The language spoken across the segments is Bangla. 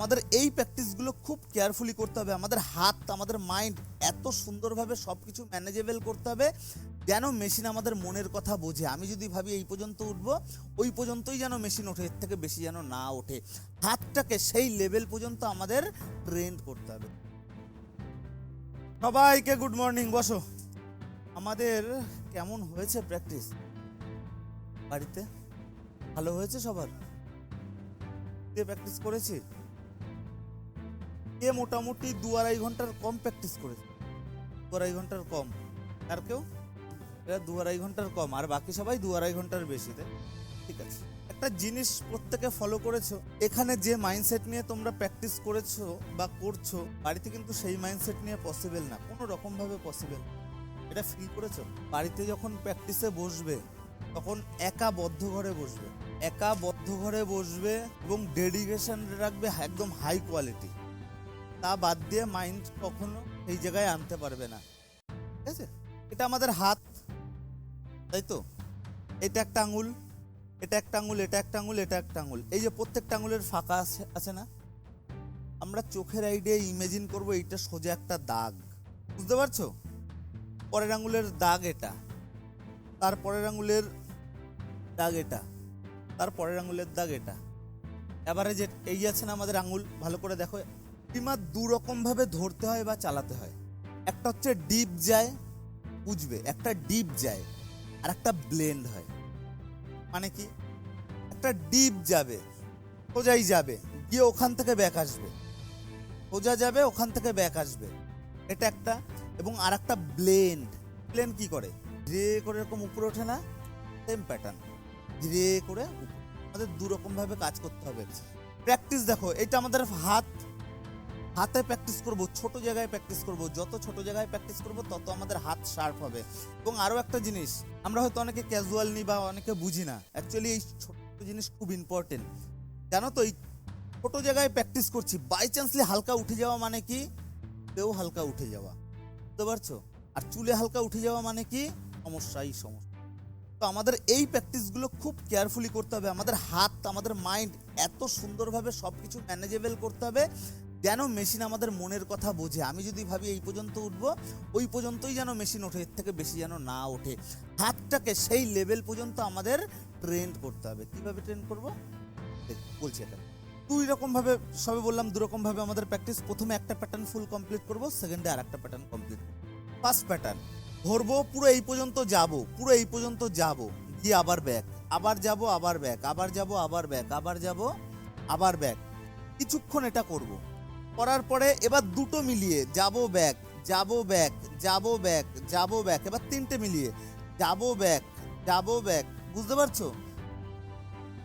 আমাদের এই প্র্যাকটিসগুলো খুব কেয়ারফুলি করতে হবে। আমাদের হাত, আমাদের মাইন্ড এত সুন্দরভাবে সব কিছু ম্যানেজেবল করতে হবে, যেন মেশিন আমাদের মনের কথা বোঝে। আমি যদি ভাবি এই পর্যন্ত উঠব, ওই পর্যন্তই যেন মেশিন ওঠে, এর থেকে বেশি যেন না ওঠে। হাতটাকে সেই লেভেল পর্যন্ত আমাদের ট্রেন করতে হবে। সবাইকে গুড মর্নিং বসো। আমাদের কেমন হয়েছে প্র্যাকটিস বাড়িতে? ভালো হয়েছে সবার? প্র্যাকটিস করেছি? কে মোটামুটি দু আড়াই ঘণ্টার কম প্র্যাকটিস করেছে। দু আড়াই ঘণ্টার কম। আর কেউ? এরা দু আড়াই ঘণ্টার কম। আর বাকি সবাই দু আড়াই ঘণ্টার বেশি, তাই? ঠিক আছে। একটা জিনিস প্রত্যেকে ফলো করেছ, এখানে যে মাইন্ডসেট নিয়ে তোমরা প্র্যাকটিস করেছ বা করছ, বাড়িতে কিন্তু সেই মাইন্ডসেট নিয়ে পসিবল না। কোনো রকম ভাবে পসিবল এটা ফিল করেছ? বাড়িতে যখন প্র্যাকটিসে বসবে, তখন একা বদ্ধ ঘরে বসবে। একা বদ্ধ ঘরে বসবে এবং ডেডিকেশন রাখবে একদম হাই কোয়ালিটি তা বাদ দিয়ে মাইন্ড কখনো এই জায়গায় আনতে পারবে না। ঠিক আছে? এটা আমাদের হাত, তাই তো? এটা একটা আঙুল, এটা একটা আঙুল, এটা একটা আঙুল, এটা একটা আঙুল। এই যে প্রত্যেকটা আঙুলের ফাঁকা আছে আছে না? আমরা চোখের আইডিয়া ইমেজিন করব এইটা সোজা একটা দাগ। বুঝতে পারছ? পরের আঙুলের দাগ এটা তারপরের আঙুলের দাগ এটা তারপরের আঙুলের দাগ এটা। এবারে যে এই আছে না আমাদের আঙুল, ভালো করে দেখো। টিমার দু রকম ভাবে ধরতে হয় বা চালাতে হয়। একটা হচ্ছে ডিপ যায় বুঝবে একটা ডিপ যায় আর একটা ব্লেন্ড হয়। মানে কি? একটা ডিপ যাবে, সোজাই যাবে, গিয়ে ওখান থেকে ব্যাক আসবে। সোজা যাবে, ওখান থেকে ব্যাক আসবে। এটা একটা এবং আর একটা ব্লেন্ড ব্লেন্ড কি করে? ধীরে করে এরকম উপরে ওঠে না? সেম প্যাটার্ন ধীরে করে আমাদের দু রকম ভাবে কাজ করতে হবে। প্র্যাকটিস দেখো, এটা আমাদের হাত হাতে প্র্যাকটিস করব, ছোট জায়গায় প্র্যাকটিস করব, যত ছোট জায়গায় প্র্যাকটিস করব, তত আমাদের হাত শার্প হবে। এবং আরও একটা জিনিস, আমরা হয়তো অনেকে ক্যাজুয়াল নিই বা অনেকে বুঝি না। অ্যাকচুয়ালি এই ছোট জিনিস খুব ইম্পর্টেন্ট জানো তো, এই ছোট জায়গায় প্র্যাকটিস করছি বাই চান্সলি হালকা উঠে যাওয়া মানে কি? কেউ হালকা উঠে যাওয়া। বুঝতে পারছ? আর চুলে হালকা উঠে যাওয়া মানে কি? সমস্যাই সমস্যা। তো আমাদের এই প্র্যাকটিসগুলো খুব কেয়ারফুলি করতে হবে। আমাদের হাত, আমাদের মাইন্ড এত সুন্দরভাবে সব কিছু ম্যানেজেবল করতে হবে যেন মেশিন আমাদের মনের কথা বোঝে। আমি যদি ভাবি এই পর্যন্ত উঠবো, ওই পর্যন্তই যেন মেশিন ওঠে, এর থেকে বেশি যেন না ওঠে। হাতটাকে সেই লেভেল পর্যন্ত আমাদের ট্রেন করতে হবে। কীভাবে ট্রেন করব? বলছি এটা। দুই রকম ভাবে, সবে বললাম দু রকম ভাবে আমাদের প্র্যাকটিস প্রথমে একটা প্যাটার্ন ফুল কমপ্লিট করব সেকেন্ডে আর একটা প্যাটার্ন কমপ্লিট ফার্স্ট প্যাটার্ন ধরবো, পুরো এই পর্যন্ত যাব, পুরো এই পর্যন্ত যাব, গিয়ে আবার ব্যাক আবার যাব, আবার ব্যাক আবার যাব, আবার ব্যাক আবার যাব, আবার ব্যাক কিছুক্ষণ এটা করব। করার পরে এবার দুটো মিলিয়ে যাব ব্যাক যাব ব্যাক যাব ব্যাক যাব ব্যাক, এবার তিনটে মিলিয়ে যাব ব্যাক যাব ব্যাক, বুঝতে পারছ?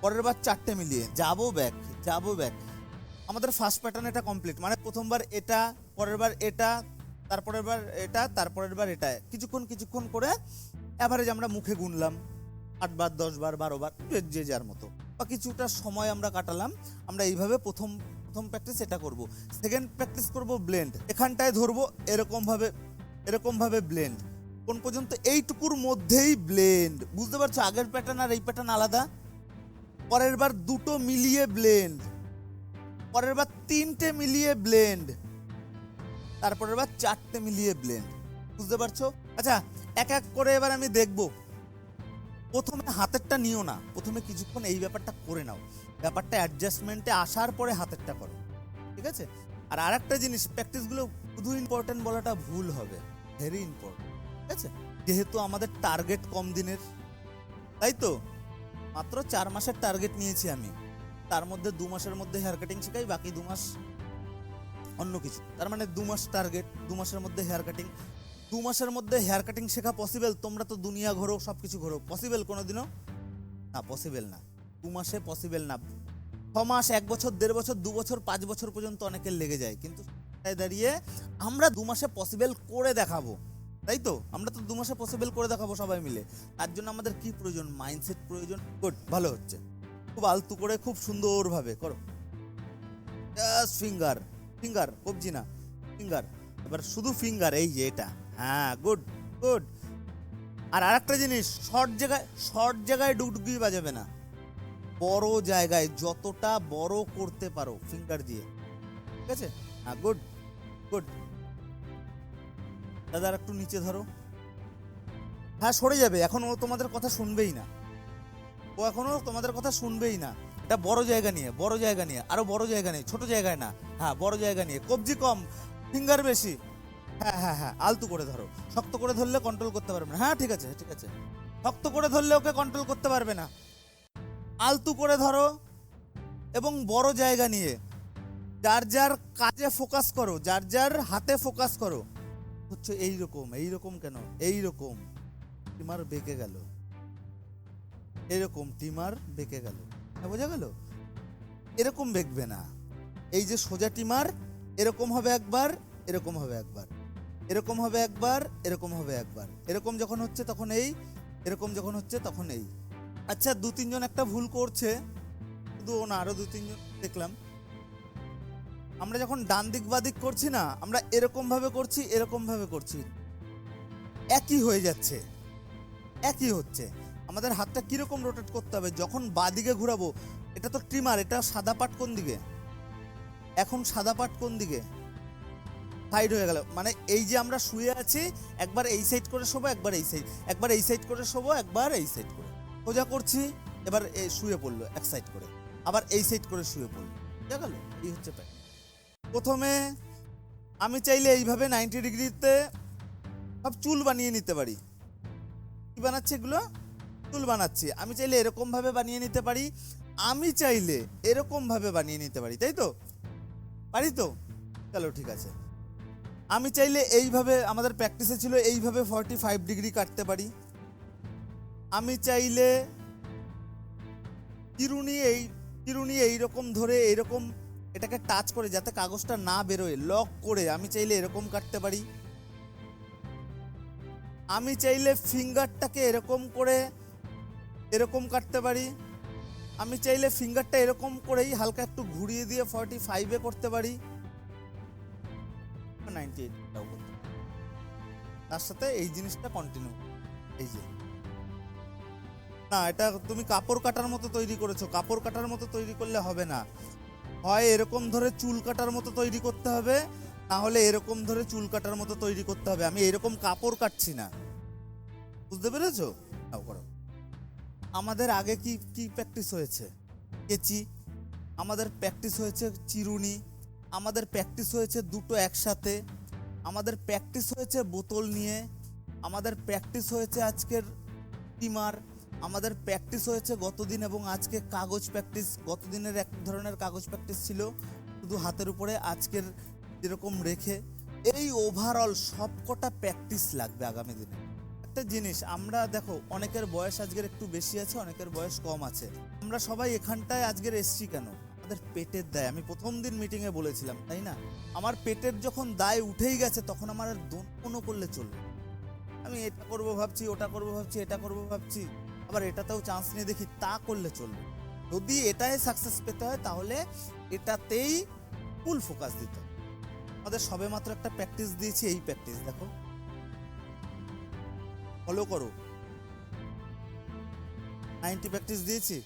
পরের বার চারটে মিলিয়ে যাব ব্যাক যাব ব্যাক। আমাদের ফার্স্ট প্যাটার্ন এটা কমপ্লিট মানে প্রথমবার এটা, পরের বার এটা, তারপরের বার এটা, তারপরের বার এটা। কিছুক্ষণ কিছুক্ষণ করে অ্যাভারেজ আমরা মুখে গুনলাম। আটবার দশ বার, বারো বার, যে- যে যার মতো। বা কিছুটা সময় আমরা কাটালাম। আমরা এইভাবে প্রথম প্রথম প্র্যাকটিস এটা করব। সেকেন্ড প্র্যাকটিস করব ব্লেন্ড এখানটায় ধরবো এরকম ভাবে এরকম ভাবে ব্লেন্ড কোন পর্যন্ত এইটুকুর মধ্যেই ব্লেন্ড বুঝতে পারছ? আগের প্যাটার্ন আর এই প্যাটার্ন আলাদা। পরের বার দুটো মিলিয়ে ব্লেন্ড পরের বার তিনটে মিলিয়ে ব্লেন্ড তারপরের বার চারটে মিলিয়ে ব্লেন্ড বুঝতে পারছ? আচ্ছা এক এক করে এবার আমি দেখব। প্রথমে হাতেরটা নিও না। প্রথমে কিছুক্ষণ এই ব্যাপারটা করে নাও। ব্যাপারটা অ্যাডজাস্টমেন্টে আসার পরে হাতেরটা করো। ঠিক আছে? আর আরেকটা জিনিস প্র্যাকটিসগুলো শুধু ইম্পর্টেন্ট বলাটা ভুল হবে। ভেরি ইম্পর্টেন্ট ঠিক আছে? যেহেতু আমাদের টার্গেট কম দিনের। তাই তো? মাত্র চার মাসের টার্গেট নিয়েছি আমি। তার মধ্যে দু মাসের মধ্যে হেয়ার কাটিং শেখাই, বাকি দু মাস অন্য কিছু। তার মানে দু মাস টার্গেট দু মাসের মধ্যে হেয়ার কাটিং দু মাসের মধ্যে হেয়ার কাটিং শেখা পসিবল তোমরা তো দুনিয়া ঘোরো সব কিছু ঘোরো। পসিবল কোনোদিনও? না পসিবল না। দু মাসে পসিবল না। ছ মাস, এক বছর, দেড় বছর, দু বছর, পাঁচ বছর পর্যন্ত অনেকের লেগে যায়। কিন্তু দাঁড়িয়ে আমরা দু মাসে পসিবল করে দেখাবো। তাই তো? আমরা তো দু মাসে পসিবল করে দেখাবো সবাই মিলে। তার জন্য আমাদের কি প্রয়োজন? মাইন্ডসেট প্রয়োজন? গুড ভালো হচ্ছে। খুব আলতু করে, খুব সুন্দরভাবে করো। ফিঙ্গার ফিঙ্গার কবজি না ফিঙ্গার এবার শুধু ফিঙ্গার এই যে এটা। হ্যাঁ গুড গুড আর আরেকটা জিনিস শর্ট জায়গায় শর্ট জায়গায় ডুগডুগি বাজাবে না। বড় জায়গায় যতটা বড় করতে পারো ফিঙ্গার দিয়ে। ঠিক আছে? হ্যাঁ গুড গুড দাদা, আর একটু নিচে ধরো। হ্যাঁ সরে যাবে। এখন ও তোমাদের কথা শুনবেই না। ও এখনও তোমাদের কথা শুনবেই না। এটা বড় জায়গা নিয়ে, বড় জায়গা নিয়ে। আরও বড় জায়গা নিয়ে ছোট জায়গায় না। হ্যাঁ বড় জায়গা নিয়ে। কবজি কম ফিঙ্গার বেশি। হ্যাঁ হ্যাঁ হ্যাঁ আলতু করে ধরো। শক্ত করে ধরলে কন্ট্রোল করতে পারবে না। হ্যাঁ ঠিক আছে ঠিক আছে। শক্ত করে ধরলে ওকে কন্ট্রোল করতে পারবে না। আলতু করে ধরো এবং বড় জায়গা নিয়ে যার যার কাজে ফোকাস করো, যার যার হাতে ফোকাস করো। হচ্ছে এই রকম এই রকম কেন? এই রকম টিমার বেঁকে গেল। এরকম টিমার বেঁকে গেল। হ্যাঁ বোঝা গেল? এরকম বেঁকবে না। এই যে সোজা টিমার এরকম হবে একবার, এরকম হবে একবার। এরকম হবে একবার, এরকম হবে একবার। এরকম যখন হচ্ছে তখন এই, এরকম যখন হচ্ছে তখন এই। আচ্ছা দু তিনজন একটা ভুল করছে, শুধু ও না আরও দু তিনজন দেখলাম। আমরা যখন ডান দিক বা দিক করছি না, আমরা এরকম ভাবে করছি, এরকম ভাবে করছি। একই হয়ে যাচ্ছে। একই হচ্ছে। আমাদের হাতটা কীরকম রোটেট করতে হবে? যখন বাদিকে ঘোরাবো, এটা তো ট্রিমার এটা সাদা পাট কোন দিকে? এখন সাদা পাট কোন দিকে? সাইড হয়ে গেল। মানে এই যে আমরা শুয়ে আছি, একবার এই সাইড করে শোবো, একবার এই সাইড একবার এই সাইড করে শোবো, একবার এই সাইড করে। সোজা করছি, এবার শুয়ে পড়ল এক সাইড করে। আবার এই সাইড করে শুয়ে পড়ল। বুঝা গেল, এই হচ্ছে প্যাটার্ন প্রথমে আমি চাইলে এইভাবে নাইনটি ডিগ্রিতে সব চুল বানিয়ে নিতে পারি। কি বানাচ্ছে এগুলো? চুল বানাচ্ছি। আমি চাইলে এরকমভাবে বানিয়ে নিতে পারি। আমি চাইলে এরকমভাবে বানিয়ে নিতে পারি। তাই তো? পারি তো? চলো, ঠিক আছে। আমি চাইলে এইভাবে, আমাদের প্র্যাকটিসে ছিল এইভাবে ফর্টি ফাইভ ডিগ্রি কাটতে পারি। আমি চাইলে চিরুনি এই চিরুনি এইরকম ধরে এইরকম এটাকে টাচ করে যাতে কাগজটা না বেরোয় লক করে আমি চাইলে এরকম কাটতে পারি। আমি চাইলে ফিঙ্গারটাকে এরকম করে এরকম কাটতে পারি। আমি চাইলে ফিঙ্গারটা এরকম করেই হালকা একটু ঘুরিয়ে দিয়ে ফর্টি ফাইভে করতে পারি। নাইনটি এইটটাও করতে তার সাথে এই জিনিসটা কন্টিনিউ এই যে। না, এটা তুমি কাপড় কাটার মতো তৈরি করেছ। কাপড় কাটার মতো তৈরি করলে হবে না। হয় এরকম ধরে চুল কাটার মতো তৈরি করতে হবে, না হলে এরকম ধরে চুল কাটার মতো তৈরি করতে হবে। আমি এরকম কাপড় কাটছি না। বুঝতে পেরেছ? আমাদের আগে কি কি প্র্যাকটিস হয়েছে? কেচি। আমাদের প্র্যাকটিস হয়েছে চিরুনি। আমাদের প্র্যাকটিস হয়েছে দুটো একসাথে। আমাদের প্র্যাকটিস হয়েছে বোতল নিয়ে। আমাদের প্র্যাকটিস হয়েছে আজকের টিমার আমাদের প্র্যাকটিস হয়েছে গতদিন এবং আজকে কাগজ প্র্যাকটিস গতদিনের এক ধরনের কাগজ প্র্যাকটিস ছিল শুধু হাতের উপরে, আজকের যেরকম রেখে। এই ওভারঅল সবকটা প্র্যাকটিস লাগবে আগামী দিনে। একটা জিনিস, আমরা দেখো, অনেকের বয়স আজকের একটু বেশি আছে, অনেকের বয়স কম আছে। আমরা সবাই এখানটায় আজকের এসছি কেন? আমাদের পেটের দায়। আমি প্রথম দিন মিটিংয়ে বলেছিলাম, তাই না? আমার পেটের যখন দায় উঠেই গেছে, তখন আমার আর দোনো করলে চলবে আমি এটা করব ভাবছি, ওটা করব ভাবছি, এটা করব ভাবছি, আবার এটাতেও চান্স নিয়ে দেখি তা করলে চলবে যদি এটাই সাকসেস পেতে হয়, তাহলে এটাতেই ফুল ফোকাস দিতে। আমাদের সবে মাত্র একটা প্র্যাকটিস দিয়েছি, এই প্র্যাকটিস দেখো। ফলো করো। নাইনটি প্র্যাকটিস দিয়েছি,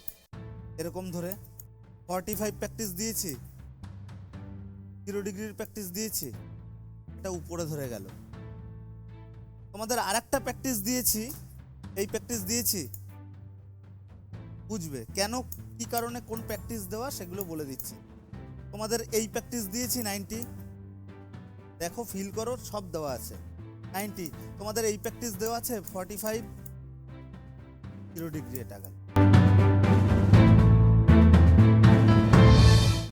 এরকম ধরে। ফর্টি ফাইভ প্র্যাকটিস দিয়েছি জিরো ডিগ্রির প্র্যাকটিস দিয়েছি, এটা উপরে ধরে গেল। তোমাদের আর একটা প্র্যাকটিস দিয়েছি, এই প্র্যাকটিস দিয়েছি। বুঝবে? কেন, কি কারণে, কোন প্র্যাকটিস দেওয়া, সেগুলো বলে দিচ্ছি। তোমাদের এই প্র্যাকটিস দিয়েছি নাইনটি দেখো ফিল করো, সব দেওয়া আছে। নাইনটি তোমাদের এই প্র্যাকটিস দেওয়া আছে ফর্টি ফাইভ জিরো ডিগ্রি এটা গেল